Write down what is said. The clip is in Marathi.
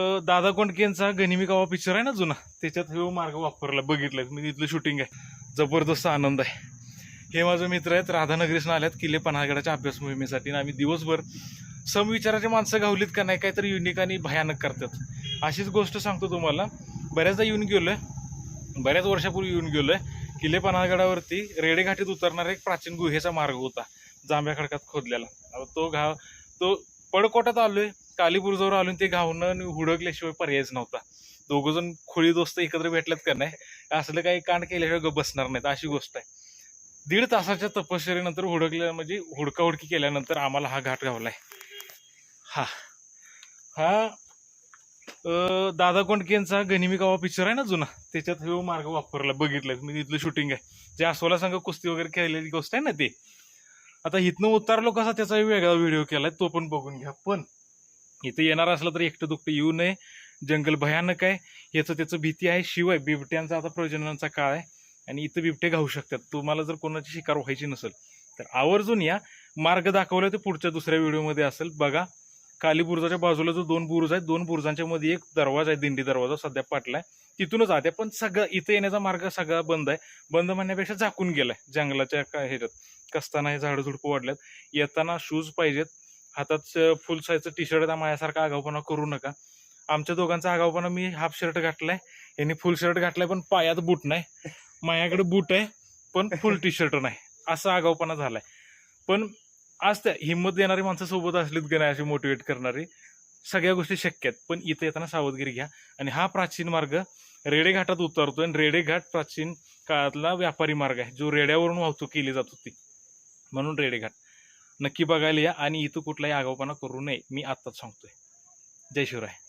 दादा कोंडकेंचा गणिमी कावा पिक्चर आहे ना जुना? त्याच्यात हे मार्ग वापरला बघितलाय. मी तिथलं शूटिंग आहे. जबरदस्त आनंद आहे. हे माझे मित्र आहेत राधानगरीसनं आल्यात किल्ले पन्हाळगडाच्या अभ्यास मोहिमेसाठी आणि आम्ही दिवसभर समविचाराचे माणसं गावलीत का नाही काहीतरी युनिक आणि भयानक करतात. अशीच गोष्ट सांगतो तुम्हाला. बऱ्याचदा येऊन गेलोय. बऱ्याच वर्षापूर्वी येऊन गेलोय. किल्ले पन्हाळगडावरती रेडेघाटीत उतरणारा एक प्राचीन गुहेचा मार्ग होता. जांभ्या खडकात खोदलेला. तो घाव तो पडकोटात आलोय. आहे आलो आणून ते घावणं आणि हुडकल्याशिवाय पर्यायच नव्हता. दोघं जण खोळी दोस्त एकत्र भेटल्यात का नाही असलं काही कांड केल्याशिवाय गप बसणार नाहीत अशी गोष्ट आहे. दीड तासाच्या तपश्चरीनंतर हुडकल्या म्हणजे हुडका हुडकी केल्यानंतर आम्हाला हा घाट गावलाय हा. हा अं, दादा कोंडकेंचा गनिमी कावा पिक्चर आहे ना जुना त्याच्यात हे मार्ग वापरला बघितलं मी तिथलं शूटिंग आहे. जे असोला संघ कुस्ती वगैरे खेळलेली गोष्ट आहे ना ते. आता इथनं उतारलो कसा त्याचा वेगळा व्हिडिओ केलाय तो पण बघून घ्या. पण इथं येणार असलं तर एकटं दुकटं येऊ नये. जंगल भयानक आहे. याचं त्याचं भीती आहे. शिवाय बिबट्यांचा आता प्रजननाचा काळ आहे. आणि इथं बिबटे घाऊ शकतात. तुम्हाला जर कोणाची शिकार व्हायची नसेल तर आवर्जून या. मार्ग दाखवला ते पुढच्या दुसऱ्या व्हिडिओमध्ये असेल. बघा. काली बुरुजाच्या बाजूला जो दोन बुरुज आहेत दोन बुरुजांच्या मध्ये एक दरवाजा आहे दिंडी दरवाजा सध्या पाटला आहे तिथूनच आते पण सगळं इथं येण्याचा मार्ग सगळा बंद आहे. बंद म्हणण्यापेक्षा झाकून गेलाय. जंगलाच्या का- ह्याच्यात कसताना हे झाडझुडपं वाढल्यात. येताना शूज पाहिजेत. हातात फुल साईजचं टी शर्ट माझ्यासारखा आगाऊपणा करू नका. आमच्या दोघांचा आगाऊपणा मी हाफ शर्ट घातलाय. यांनी फुल शर्ट घातलाय पण पायात बूट नाही. माझ्याकडे बूट आहे पण फुल टी शर्ट नाही. असा आगाऊपणा झालाय. पण आज त्या हिंमत देणारी माणसं सोबत असलीत की नाही अशी मोटिवेट करणारी सगळ्या गोष्टी शक्य आहेत. पण इथं येताना सावधगिरी घ्या. आणि हा प्राचीन मार्ग रेडे घाटात उतरतोय आणि रेडे घाट प्राचीन काळातला व्यापारी मार्ग आहे जो रेड्यावरून वाहतूक केली जात होती. म्हणून रेडे घाट. नक्की बघायला या आणि इथं कुठलाही आगाऊपणा करू नये. मी आत्ताच सांगतोय. जय शिवराय.